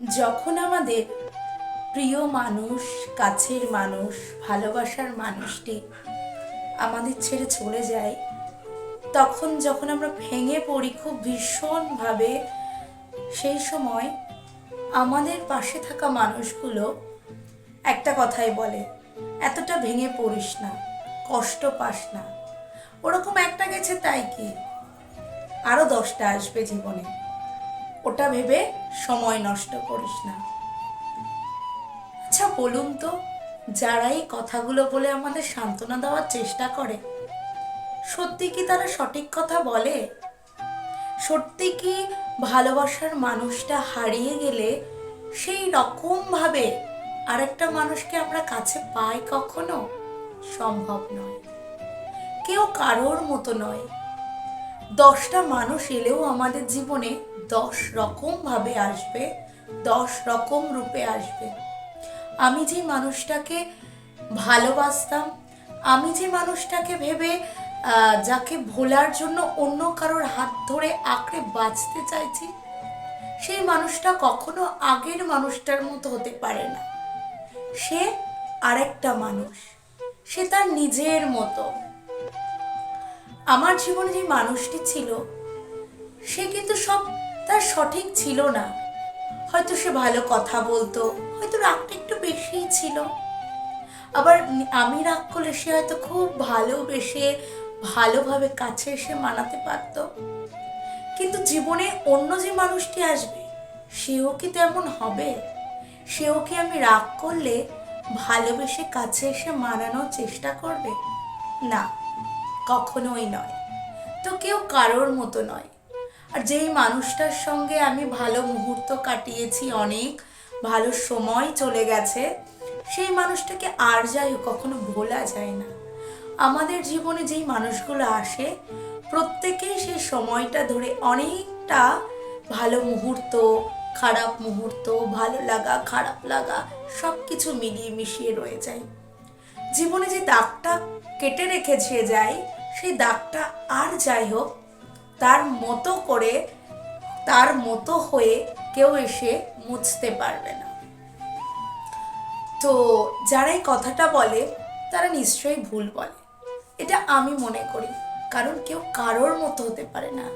যখন আমাদের প্রিয় মানুষ, কাছের মানুষ, ভালোবাসার মানুষটি আমাদের ছেড়ে চলে যায়, তখন যখন আমরা ভেঙে পড়ি খুব ভীষণভাবে, সেই সময় আমাদের পাশে থাকা মানুষগুলো একটা কথাই বলে, এতটা ভেঙে পড়িস না, কষ্ট পাস না। ওরকম একটা গেছে তাই কি? আরও দশটা আসবে জীবনে। ওটা ভেবে সময় নষ্ট করিস না। আচ্ছা বলুন তো, যারা এই কথাগুলো বলে আমাদের সান্ত্বনা দেওয়ার চেষ্টা করে, সত্যি কি তারা সঠিক কথা বলে? সত্যি কি ভালোবাসার মানুষটা হারিয়ে গেলে সেই রকম ভাবে আরেকটা মানুষকে আমরা কাছে পাই কখনো? সম্ভব নয়। কেউ কারোর মতো নয়। দশটা মানুষ এলেও আমাদের জীবনে দশ রকম ভাবে আসবে, দশ রকম রূপে আসবে। আমি যে মানুষটাকে ভালোবাসতাম, আমি যে মানুষটাকে ভেবে যাকে ভোলার জন্য অন্য কারোর হাত ধরে আঁকড়ে বাঁচতে চাইছি, সেই মানুষটা কখনো আগের মানুষটার মতো হতে পারে না। সে আরেকটা মানুষ, সে তার নিজের মতো। আমার জীবনে যে মানুষটি ছিল, সে কিন্তু সব তার সঠিক ছিল না। হয়তো সে ভালো কথা বলতো, হয়তো রাগটা একটু বেশিই ছিল। আবার আমি রাগ করলে সে হয়তো খুব ভালোবেসে, ভালোভাবে কাছে এসে মানাতে পারত। কিন্তু জীবনে অন্য যে মানুষটি আসবে, সেও কি তেমন হবে? সেও কি আমি রাগ করলে ভালোবেসে কাছে এসে মানানোর চেষ্টা করবে? না, কখনোই নয়। তো কেউ কারোর মতো নয়। আর যেই মানুষটার সঙ্গে আমি ভালো মুহূর্ত কাটিয়েছি অনেক, ভালো সময় চলে গেছে, সেই মানুষটাকে আর যাই কখনো ভোলা যায় না। আমাদের জীবনে যেই মানুষগুলো আসে, প্রত্যেকেই সেই সময়টা ধরে অনেকটা ভালো মুহূর্ত, খারাপ মুহূর্ত, ভালো লাগা, খারাপ লাগা সব কিছু মিলিয়ে মিশিয়ে রয়ে যায়। জীবনে যে দাগটা কেটে রেখেছে যায় সেই দাগটা আর যাই হোক তার মতো করে, তার মতো হয়ে কেউ এসে মুছতে পারবে না। তো যারা এই কথাটা বলে, তারা নিশ্চয়ই ভুল বলে। এটা আমি মনে করি, কারণ কেউ কারোর মতো হতে পারে না।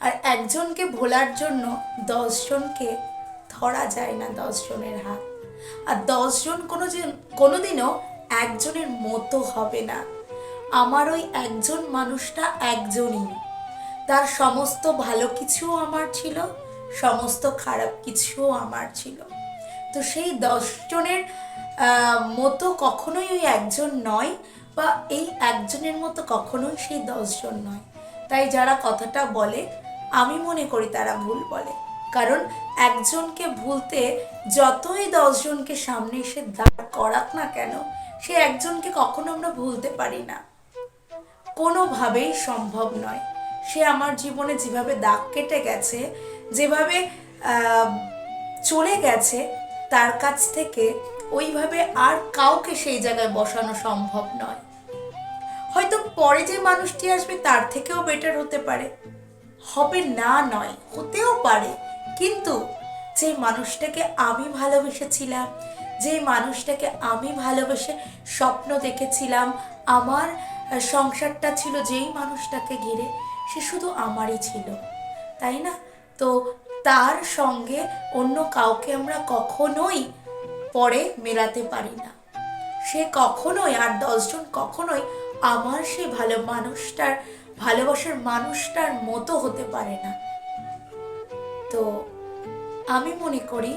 আর একজনকে ভোলার জন্য দশজনকে ধরা যায় না দশজনের হাত। আর দশজন কোনো কোনোদিনও একজনের মতো হবে না। আমার ওই একজন মানুষটা একজনই। তার সমস্ত ভালো কিছুও আমার ছিল, সমস্ত খারাপ কিছুও আমার ছিল। তো সেই দশজনের মতো কখনোই ওই একজন নয় বা এই একজনের মতো কখনোই সেই দশজন নয়। তাই যারা কথাটা বলে, আমি মনে করি তারা ভুল বলে। কারণ একজনকে ভুলতে যতই দশজনকে সামনে এসে দাঁড় করাক না কেন, সে একজনকে কখনো আমরা ভুলতে পারি না। কোনোভাবেই সম্ভব নয়। সে আমার জীবনে যেভাবে দাগ কেটে গেছে, যেভাবে চলে গেছে, তার কাছ থেকে ওইভাবে আর কাউকে সেই জায়গায় বসানো সম্ভব নয়। হয়তো পরে যে মানুষটি আসবে তার থেকেও বেটার হতে পারে। হবে না নয়, হতেও পারে। কিন্তু যে মানুষটাকে আমি ভালোবেসেছিলাম, যে মানুষটাকে আমি ভালোবেসে স্বপ্ন দেখেছিলাম, আমার সংসারটা ছিল যেই মানুষটাকে ঘিরে সে শুধু আমারই ছিল, তাই না? তো তার সঙ্গে অন্য কাউকে আমরা কখনোই পরে মেলাতে পারি না। সে কখনোই আর দশজন কখনোই আমার সেই ভালো মানুষটার, ভালোবাসার মানুষটার মতো হতে পারে না। তো আমি মনে করি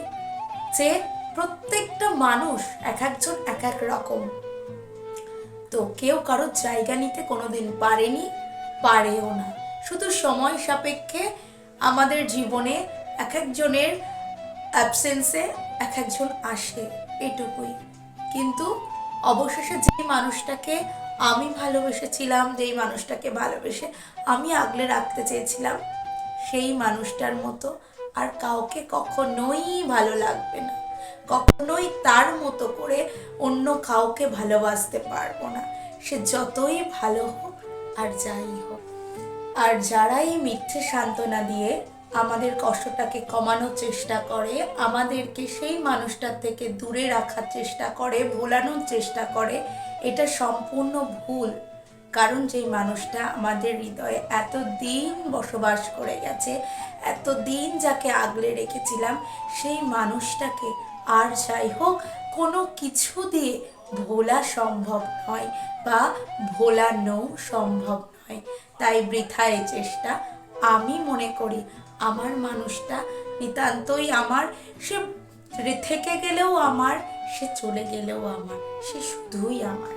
যে প্রত্যেকটা মানুষ এক একজন এক এক রকম। তো কেউ কারোর জায়গা নিতে কোনোদিন পারেনি পারেও না। শুধু সময় সাপেক্ষে আমাদের জীবনে এক একজনের অ্যাবসেন্সে এক একজন আসে, এটুকুই। কিন্তু অবশেষে যেই মানুষটাকে আমি ভালোবেসেছিলাম, যেই মানুষটাকে ভালোবেসে আমি আগলে রাখতে চেয়েছিলাম, সেই মানুষটার মতো আর কাউকে কখনোই ভালো লাগবে না। কখনোই তার মতো করে অন্য কাউকে ভালোবাসতে পারব না। সে যতই ভালো হোক আর যাই হোক। আর যারা এই মিথ্যে সান্ত্বনা দিয়ে আমাদের কষ্টটাকে কমানোর চেষ্টা করে, আমাদেরকে সেই মানুষটার থেকে দূরে রাখার চেষ্টা করে, ভোলানোর চেষ্টা করে, এটা সম্পূর্ণ ভুল। কারণ যেই মানুষটা আমাদের হৃদয়ে এত দিন বসবাস করে গেছে এত দিন যাকে আগলে রেখেছিলাম, সেই মানুষটাকে আর যাই হোক, কোনো কিছু দিয়ে ভোলা সম্ভব নয় বা ভোলানো সম্ভব নয়। তাই বৃথা এ চেষ্টা। আমি মনে করি আমার মানুষটা নিতান্তই আমার, সে থেকে গেলেও আমার, সে চলে গেলেও আমার, সে শুধুই আমার।